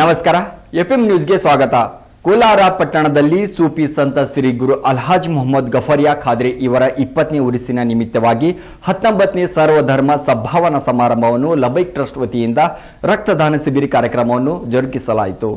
ನಮಸ್ಕಾರ F M ನ್ಯೂಸ್ಗೆ ಸ್ವಾಗತ. ಕೋಲಾರ ಪಟ್ಟಣದಲ್ಲಿ ಸೂಫಿ ಸಂತ ಶ್ರೀ ಗುರು ಅಲ್ಹಾಜ್ ಮೊಹಮ್ಮದ್ ಗಫರಿಯಾ ಖಾದ್ರಿ ಇವರ ಇಪ್ಪತ್ತನೇ ಉರಿಸಿನ ನಿಮಿತ್ತವಾಗಿ ಹತ್ತೊಂಬತ್ತನೇ ಸರ್ವಧರ್ಮ ಸದ್ಭಾವನಾ ಸಮಾರಂಭವನ್ನು ಲಬೈಕ್ ಟ್ರಸ್ಟ್ ವತಿಯಿಂದ ರಕ್ತದಾನ ಶಿಬಿರ ಕಾರ್ಯಕ್ರಮವನ್ನು ಜರುಗಿಸಲಾಯಿತು.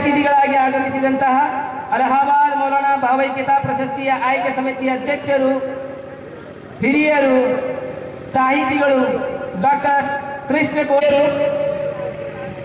ಅತಿಥಿಗಳಾಗಿ ಆಗಮಿಸಿದಂತಹ ಅಲಹಾಬಾದ್ ಮೌಲಾನಾ ಭಾವೈಕ್ಯತಾ ಪ್ರಶಸ್ತಿಯ ಆಯ್ಕೆ ಸಮಿತಿಯ ಅಧ್ಯಕ್ಷರು, ಹಿರಿಯರು, ಸಾಹಿತಿಗಳು ಡಾಕ್ಟರ್ ಕೃಷ್ಣ ಕೋಯರು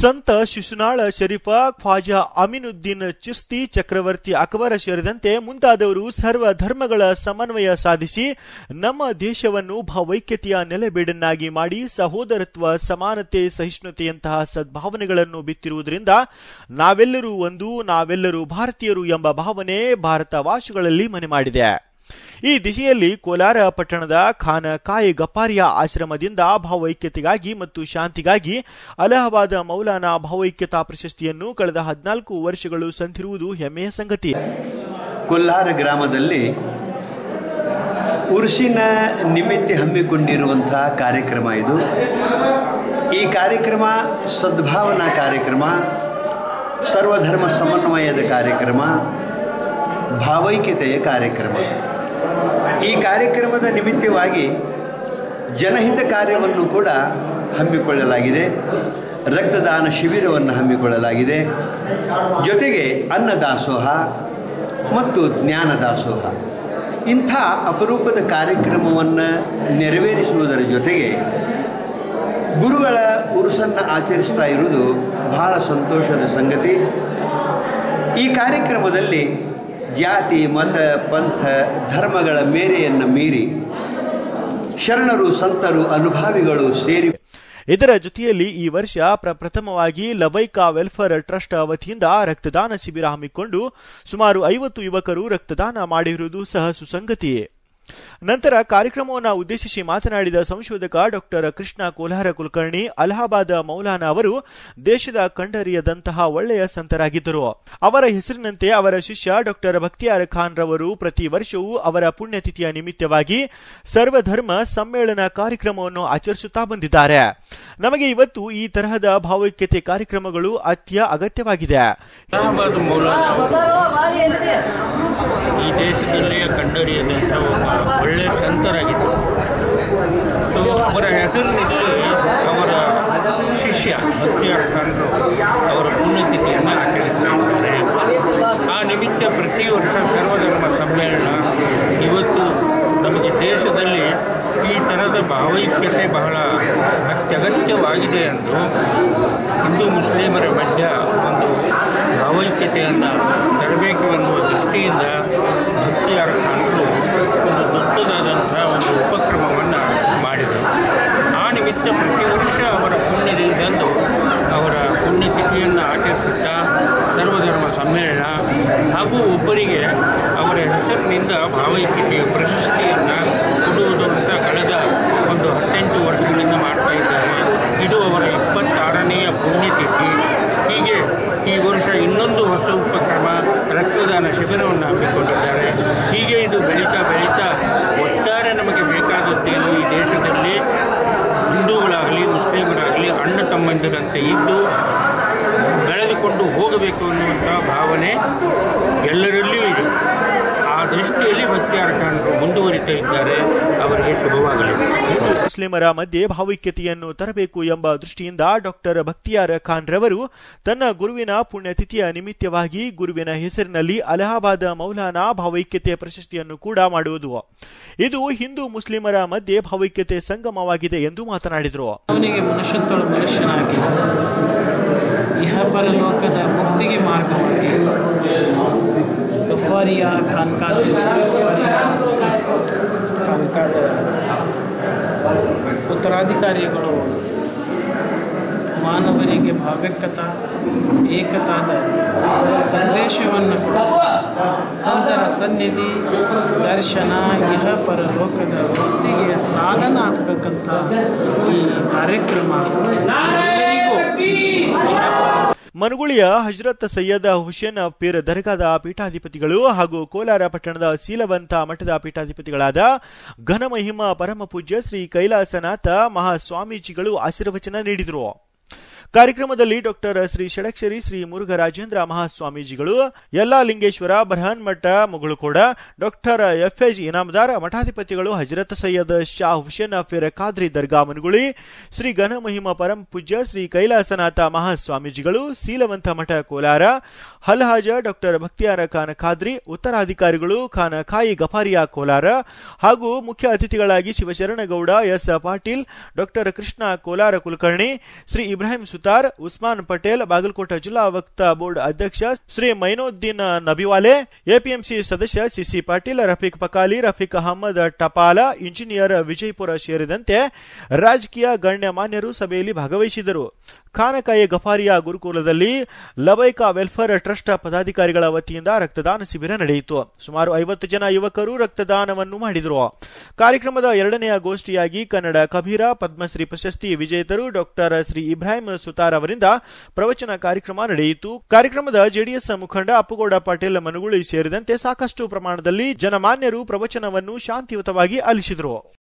ಸಂತ ಶಿಶುನಾಳ ಶರೀಫ ಖ್ವಾಜಾ ಅಮೀನುದ್ದೀನ್ ಚಿಸ್ತಿ ಚಕ್ರವರ್ತಿ ಅಕ್ಬರ ಸೇರಿದಂತೆ ಮುಂತಾದವರು ಸರ್ವ ಧರ್ಮಗಳ ಸಮನ್ವಯ ಸಾಧಿಸಿ ನಮ್ಮ ದೇಶವನ್ನು ಭಾವೈಕ್ಯತೆಯ ನೆಲೆಬೀಡನ್ನಾಗಿ ಮಾಡಿ ಸಹೋದರತ್ವ, ಸಮಾನತೆ, ಸಹಿಷ್ಣುತೆಯಂತಹ ಸದ್ಭಾವನೆಗಳನ್ನು ಬಿತ್ತಿರುವುದರಿಂದ ನಾವೆಲ್ಲರೂ ಒಂದು, ನಾವೆಲ್ಲರೂ ಭಾರತೀಯರು ಎಂಬ ಭಾವನೆ ಭಾರತವಾಸಿಗಳಲ್ಲಿ ಮನೆ ಮಾಡಿದೆ. ಈ ದಿಶೆಯಲ್ಲಿ ಕೋಲಾರ ಪಟ್ಟಣದ ಖಾನ ಕಾಯಿ ಗಪಾರಿಯ ಆಶ್ರಮದಿಂದ ಭಾವೈಕ್ಯತೆಗಾಗಿ ಮತ್ತು ಶಾಂತಿಗಾಗಿ ಅಲಹಾಬಾದ ಮೌಲಾನಾ ಭಾವೈಕ್ಯತಾ ಪ್ರಶಸ್ತಿಯನ್ನು ಕಳೆದ ಹದಿನಾಲ್ಕು ವರ್ಷಗಳು ಸಂಧಿರುವುದು ಹೆಮ್ಮೆಯ ಸಂಗತಿ. ಕೊಲ್ಲಾರ ಗ್ರಾಮದಲ್ಲಿ ಉರ್ಸಿನ ನಿಮಿತ್ತ ಹಮ್ಮಿಕೊಂಡಿರುವಂತಹ ಕಾರ್ಯಕ್ರಮ ಇದು. ಈ ಕಾರ್ಯಕ್ರಮ ಸದ್ಭಾವನಾ ಕಾರ್ಯಕ್ರಮ, ಸರ್ವಧರ್ಮ ಸಮನ್ವಯದ ಕಾರ್ಯಕ್ರಮ, ಭಾವೈಕ್ಯತೆಯ ಕಾರ್ಯಕ್ರಮ. ಈ ಕಾರ್ಯಕ್ರಮದ ನಿಮಿತ್ತವಾಗಿ ಜನಹಿತ ಕಾರ್ಯವನ್ನು ಕೂಡ ಹಮ್ಮಿಕೊಳ್ಳಲಾಗಿದೆ. ರಕ್ತದಾನ ಶಿಬಿರವನ್ನು ಹಮ್ಮಿಕೊಳ್ಳಲಾಗಿದೆ. ಜೊತೆಗೆ ಅನ್ನದಾಸೋಹ ಮತ್ತು ಜ್ಞಾನದಾಸೋಹ ಇಂಥ ಅಪರೂಪದ ಕಾರ್ಯಕ್ರಮವನ್ನು ನೆರವೇರಿಸುವುದರ ಜೊತೆಗೆ ಗುರುಗಳ ಉರುಸನ್ನು ಆಚರಿಸ್ತಾ ಇರುವುದು ಬಹಳ ಸಂತೋಷದ ಸಂಗತಿ. ಈ ಕಾರ್ಯಕ್ರಮದಲ್ಲಿ ಜಾತಿ, ಮತ, ಪಂಥ, ಧರ್ಮಗಳ ಮೇರೆಯನ್ನು ಮೀರಿ ಶರಣರು, ಸಂತರು, ಅನುಭಾವಿಗಳು ಸೇರಿ ಇದರ ಜೊತೆಯಲ್ಲಿ ಈ ವರ್ಷ ಪ್ರಪ್ರಥಮವಾಗಿ ಲವೈಕಾ ವೆಲ್ಫೇರ್ ಟ್ರಸ್ಟ್ ವತಿಯಿಂದ ರಕ್ತದಾನ ಶಿಬಿರ ಹಮ್ಮಿಕೊಂಡು ಸುಮಾರು ಐವತ್ತು ಯುವಕರು ರಕ್ತದಾನ ಮಾಡಿರುವುದು ಸಹ ಸುಸಂಗತಿ ನಂತರ ಕಾರ್ಯಕ್ರಮವನ್ನು ಉದ್ದೇಶಿಸಿ ಮಾತನಾಡಿದ ಸಂಶೋಧಕ ಡಾಕ್ಟರ್ ಕೃಷ್ಣ ಕೋಲಾರ ಕುಲಕರ್ಣಿ ಅಲಹಾಬಾದ್ ಮೌಲಾನಾ ಅವರು ದೇಶದ ಕಂಡರಿಯದಂತಹ ಒಳ್ಳೆಯ ಸಂತರಾಗಿದ್ದರು. ಅವರ ಹೆಸರಿನಂತೆ ಅವರ ಶಿಷ್ಯ ಡಾಕ್ಟರ್ ಭಕ್ತಿಯಾರ್ ಖಾನ್ ರವರು ಪ್ರತಿ ವರ್ಷವೂ ಅವರ ಪುಣ್ಯತಿಥಿಯ ನಿಮಿತ್ತವಾಗಿ ಸರ್ವಧರ್ಮ ಸಮ್ಮೇಳನ ಕಾರ್ಯಕ್ರಮವನ್ನು ಆಚರಿಸುತ್ತಾ ಬಂದಿದ್ದಾರೆ. ನಮಗೆ ಇವತ್ತು ಈ ತರಹದ ಭಾವೈಕ್ಯತೆ ಕಾರ್ಯಕ್ರಮಗಳು ಅತ್ಯ ಅಗತ್ಯವಾಗಿದೆ. ಈ ದೇಶದಲ್ಲಿಯೇ ಕಂಡರಿಯದಂಥ ಒಬ್ಬ ಒಳ್ಳೆಯ ಸಂತರಾಗಿದ್ದರು ಸೊ, ಅವರ ಹೆಸರಿನಲ್ಲಿ ಅವರ ಶಿಷ್ಯ ಭಕ್ತಿಯಾರ್ ಖಾನ್ರು ಅವರ ಪುಣ್ಯತಿಥಿಯನ್ನು ಆಚರಿಸ್ತಾ ಇದ್ದಾರೆ. ಆ ನಿಮಿತ್ತ ಪ್ರತಿ ವರ್ಷ ಸರ್ವಧರ್ಮ ಸಮ್ಮೇಳನ ಇವತ್ತು ನಮಗೆ ದೇಶದಲ್ಲಿ ಈ ಥರದ ಭಾವೈಕ್ಯತೆ ಬಹಳ ಅತ್ಯಗತ್ಯವಾಗಿದೆ ಎಂದು ಹಿಂದೂ ಮುಸ್ಲಿಮರ ಮಧ್ಯ ಒಂದು ಭಾವೈಕ್ಯತೆಯನ್ನು ತರಬೇಕು ಎನ್ನುವ ದೃಷ್ಟಿಯಿಂದ ಭಕ್ತಿಯಾರ ಖಾನರು ಒಂದು ದೊಡ್ಡದಾದಂಥ ಒಂದು ಉಪಕ್ರಮವನ್ನು ಮಾಡಿದರು. ಆ ನಿಮಿತ್ತ ಪ್ರತಿ ವರ್ಷ ಅವರ ಪುಣ್ಯದಿಂದಂದು ಅವರ ಪುಣ್ಯತಿಥಿಯನ್ನು ಆಚರಿಸುತ್ತಾ ಸರ್ವಧರ್ಮ ಸಮ್ಮೇಳನ ಹಾಗೂ ಒಬ್ಬರಿಗೆ ಅವರ ಹೆಸರಿನಿಂದ ಭಾವೈಕ್ಯತೆಯ ಪ್ರಶಸ್ತಿಯನ್ನು ಕೊಡುವುದು ಅಂತ ಕಳೆದ ಒಂದು ಹತ್ತೆಂಟು ವರ್ಷಗಳಿಂದ ಮಾಡ್ತಾ ಇದ್ದಾರೆ ಇದು ಅವರ ಇಪ್ಪತ್ತಾರನೆಯ ಪುಣ್ಯತಿಥಿ ಹೀಗೆ ಈ ವರ್ಷ ಇನ್ನೊಂದು ಹೊಸ ಉಪಕ್ರಮ ರಕ್ತದಾನ ಶಿಬಿರವನ್ನು ಹಮ್ಮಿಕೊಂಡಿದ್ದಾರೆ. ಹೀಗೆ ಇದು ಬೆಳೀತಾ ಬೆಳೀತಾ ಒಟ್ಟಾರೆ ನಮಗೆ ಬೇಕಾದದ್ದೇನು ಈ ದೇಶದಲ್ಲಿ ಹಿಂದೂಗಳಾಗಲಿ, ಮುಸ್ಲಿಮರಾಗಲಿ, ಅಣ್ಣ ತಮ್ಮಂದಿರಂತೆ ಇದ್ದು ಬೆಳೆದುಕೊಂಡು ಹೋಗಬೇಕು ಅನ್ನುವಂಥ ಭಾವನೆ ಎಲ್ಲರಲ್ಲಿಯೂ ಇದೆ. ದೃಷ್ಟಿಯಲ್ಲಿ ಭಕ್ತಿಯಾರ ಖಾನರು ಮುಂದುವರಿತಾ ಇದ್ದಾರೆ ಅವರಿಗೆ ಶುಭವಾಗಲಿ. ಮುಸ್ಲಿಮರ ಮಧ್ಯೆ ಭಾವೈಕ್ಯತೆಯನ್ನು ತರಬೇಕು ಎಂಬ ದೃಷ್ಟಿಯಿಂದ ಡಾಕ್ಟರ್ ಭಕ್ತಿಯಾರ ಖಾನ್ ರವರು ತನ್ನ ಗುರುವಿನ ಪುಣ್ಯತಿಥಿಯ ನಿಮಿತ್ತವಾಗಿ ಗುರುವಿನ ಹೆಸರಿನಲ್ಲಿ ಅಲಹಾಬಾದ್ ಮೌಲಾನಾ ಭಾವೈಕ್ಯತೆ ಪ್ರಶಸ್ತಿಯನ್ನು ಕೂಡ ಮಾಡುವುದು. ಇದು ಹಿಂದೂ ಮುಸ್ಲಿಮರ ಮಧ್ಯೆ ಭಾವೈಕ್ಯತೆ ಸಂಗಮವಾಗಿದೆ ಎಂದು ಮಾತನಾಡಿದರು. ಅವನಿಗೆ ಮನುಷ್ಯತ್ವಳ ಮನುಷ್ಯನಾಗಿ ಇಹಪರ ಲೋಕದ ಮುಕ್ತಿಗೆ ಮಾರ್ಗವಾಗಿ ಗಫಾರಿಯ ಖಾನ್ಕಾದ ಖಾನ್ಕಾದ ಉತ್ತರಾಧಿಕಾರಿಗಳು ಮಾನವರಿಗೆ ಭಾವ್ಯಕತಾ ಏಕತಾದ ಸಂದೇಶವನ್ನು ಕೊಡುವ ಸಂತರ ಸನ್ನಿಧಿ ದರ್ಶನ ಇಹ ಪರಲೋಕದ ಮುಕ್ತಿಗೆ ಸಾಧನ ಆಗ್ತಕ್ಕಂಥ ಈ ಕಾರ್ಯಕ್ರಮ ಎಲ್ಲರಿಗೂ ಇಹ ಪರ ಮನುಗುಳಿಯ ಹಜರತ್ ಸೈಯದ್ ಹುಸೇನ್ ಪೀರ್ ದರ್ಗಾದ ಪೀಠಾಧಿಪತಿಗಳು ಹಾಗೂ ಕೋಲಾರ ಪಟ್ಟಣದ ಸೀಲವಂತ ಮಠದ ಪೀಠಾಧಿಪತಿಗಳಾದ ಘನಮಹಿಮ ಪರಮ ಪೂಜ್ಯ ಶ್ರೀ ಕೈಲಾಸನಾಥ ಮಹಾಸ್ವಾಮೀಜಿಗಳು ಆಶೀರ್ವಚನ ನೀಡಿದರು. ಕಾರ್ಯಕ್ರಮದಲ್ಲಿ ಡಾಕ್ಟರ್ ಶ್ರೀ ಷಡಕ್ಷರಿ ಶ್ರೀ ಮುರುಘರಾಜೇಂದ್ರ ಮಹಾಸ್ವಾಮೀಜಿಗಳು ಯಲ್ಲಾ ಲಿಂಗೇಶ್ವರ ಬರಹನ್ ಮಠ ಮುಗುಳುಕೋಡ, ಡಾಕ್ಟರ್ ಎಫ್ ಎಫ್ಎಜ್ ಇನಾಮದಾರ್, ಮಠಾಧಿಪತಿಗಳು, ಹಜರತ್ ಸೈಯದ್ ಶಾ ಹುಸೇನ್ ಅಫೇರ್ ಖಾದ್ರಿ ದರ್ಗಾ ಮನುಗುಳಿ, ಶ್ರೀ ಘನಮಹಿಮ ಪರಂ ಪೂಜ್ಯ ಶ್ರೀ ಕೈಲಾಸನಾಥ ಮಹಾಸ್ವಾಮೀಜಿಗಳು ಸೀಲವಂತ ಮಠ ಕೋಲಾರ, ಹಲ್ಹಾಜ ಡಾಕ್ಟರ್ ಭಕ್ತಿಯಾರ ಖಾನ್ ಖಾದ್ರಿ, ಉತ್ತರಾಧಿಕಾರಿಗಳು ಖಾನ ಖಾಯಿ ಗಫಾರಿಯಾ ಕೋಲಾರ, ಹಾಗೂ ಮುಖ್ಯ ಅತಿಥಿಗಳಾಗಿ ಶಿವಶರಣಗೌಡ ಎಸ್ ಪಾಟೀಲ್, ಡಾಕ್ಟರ್ ಕೃಷ್ಣ ಕೋಲಾರ ಕುಲಕರ್ಣಿ, ಶ್ರೀ ಇಬ್ರಾಹಿಂ ಸುತಾರ್ ಉಸ್ಮಾನ್ ಪಟೇಲ್, ಬಾಗಲಕೋಟೆ ಜಿಲ್ಲಾ ವಕ್ತ ಬೋರ್ಡ್ ಅಧ್ಯಕ್ಷ ಶ್ರೀ ಮೈನೋದ್ದೀನ್ ನಬಿವಾಲೆ, ಎಪಿಎಂಸಿ ಸದಸ್ಯ C C Patil, Rafiq Pakali, Rafiq Ahmad Tapal, engineer Vijayapura ಸೇರಿದಂತೆ ರಾಜಕೀಯ ಗಣ್ಯಮಾನ್ಯರು ಸಭೆಯಲ್ಲಿ ಭಾಗವಹಿಸಿದರು. ಖಾನಕಾಯಿ ಗಫಾರಿಯಾ ಗುರುಕುಲದಲ್ಲಿ ಲಬೈಕಾ ವೆಲ್ಫೇರ್ ಟ್ರಸ್ಟ್ ಪದಾಧಿಕಾರಿಗಳ ವತಿಯಿಂದ ರಕ್ತದಾನ ಶಿಬಿರ ನಡೆಯಿತು. ಸುಮಾರು ಐವತ್ತು ಜನ ಯುವಕರು ರಕ್ತದಾನವನ್ನು ಮಾಡಿದರು. ಕಾರ್ಯಕ್ರಮದ ಎರಡನೆಯ ಗೋಷ್ಠಿಯಾಗಿ ಕನ್ನಡ ಕಬೀರ, ಪದ್ಮಶ್ರೀ ಪ್ರಶಸ್ತಿ ವಿಜೇತರು ಡಾಕ್ಟರ್ ಶ್ರೀ ಇಬ್ರಾಹಿಂ ಸುತಾರ್ ಅವರಿಂದ ಪ್ರವಚನ ಕಾರ್ಯಕ್ರಮ ನಡೆಯಿತು. ಕಾರ್ಯಕ್ರಮದ ಜೆಡಿಎಸ್ ಮುಖಂಡ ಅಪ್ಪುಗೌಡ ಪಾಟೀಲ್ ಮನುಗುಳಿ ಸೇರಿದಂತೆ ಸಾಕಷ್ಟು ಪ್ರಮಾಣದಲ್ಲಿ ಜನಮಾನ್ಯರು ಪ್ರವಚನವನ್ನು ಶಾಂತಿಯುತವಾಗಿ ಆಲಿಸಿದರು.